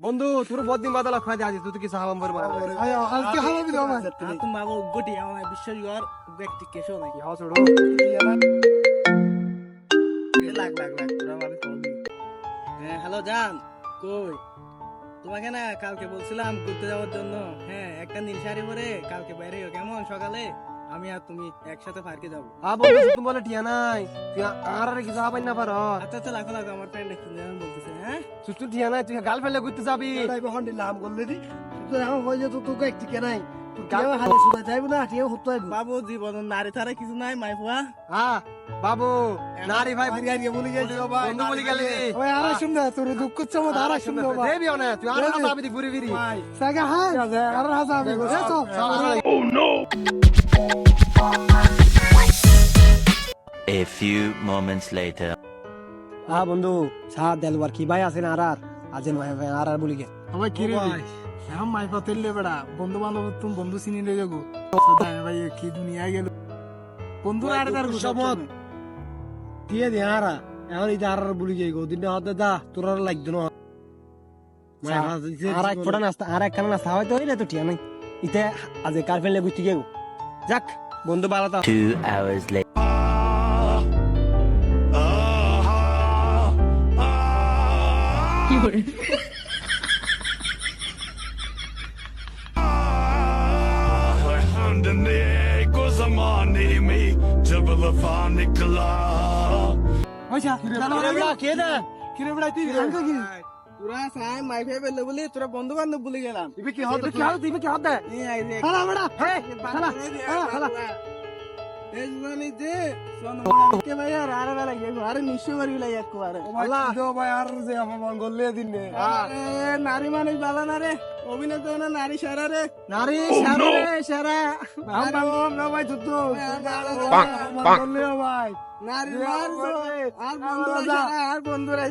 বন্ধু তোর বদিন বাদলা খাই আজি তুই কি সাহাবাম বর মার আজকে হারাবি দাও আমার তুমি বাবু গোটি আমার বিশ্বাস কর ব্যক্তি কেশো নাকি হাও ছোড়ো লাগ লাগ লাগ তোরা মানে হ্যাঁ হ্যালো জান কই? তোমাকে না কালকে বলছিলাম ঘুরতে যাওয়ার জন্য। হ্যাঁ একটা নীল শাড়ি পরে কালকে বাইরে কেমন সকালে? আমি আর তুমি একসাথে পার্কে যাব। আ তুমি বলে টিয়া নাই। তুই আর আর কিছু হাবাই না পার। আচ্ছা আচ্ছা লাখো লাখো আমার ফ্রেন্ড একটু যেমন বলতেছে হ্যাঁ? সুস্থ টিয়া নাই তুই গার্লফ্রেন্ডে ঘুরতে যাবি। বহন দিলাম বললে দি। তুই এখন হয়ে যেত তোকে একটি কেনাই তুই কেউ হালে সুদা যাইব না কেউ হতো বাবু জীবন নারী কিছু নাই মাই ফুয়া। হ্যাঁ বাবু নারী ভাই ভাই আরিয়া বলে গেছি। বন্ধু বলে গেলি। ওই আর শুননা তোর দুঃখ চমৎ আর শুননা ভাই দেবি না তুই আর যাবি ঘুরি ফিরি। Saga high. আর হাসাবি এ তো A few moments later. হ্যাঁ বন্ধু সাত দেলবার কি ভাই আছে না আর আর আজেন ভাই ভাই আর আর বলি গে ভাই কি রে এখন মাই পাতেল লে বেড়া বন্ধু বান্ধব তুমি বন্ধু চিনি লে যাগো ভাই কি দুনিয়া গেল বন্ধু আর তার সমত দিয়ে দে আর এখন এই আর আর বলি গে গো দিন হতে দা তোর আর লাগতো না আর এক ফোটা নাস্তা আর এক খানা নাস্তা হয়তো হইলে তো টিয়া নাই ইতে আজ গার্লফ্রেন্ডে ঘুরতে গেও যাক বন্ধু বালা তো Two hours later. আচ্ছা কে দে কি রে বেড়া তুই হাঙ্গা কি তোরা সাই মাই ফাই বেলে বলি তোরা বন্ধু বান্ধব বলে গেলাম ইবে কি হতো কি হতো ইবে কি হতো এই আই যে হালা বেড়া হে হালা হালা এই ಯಜಮಾನಿದ್ದೆ ಸೊನ್ನೆ ಭಯ বন্ধুরা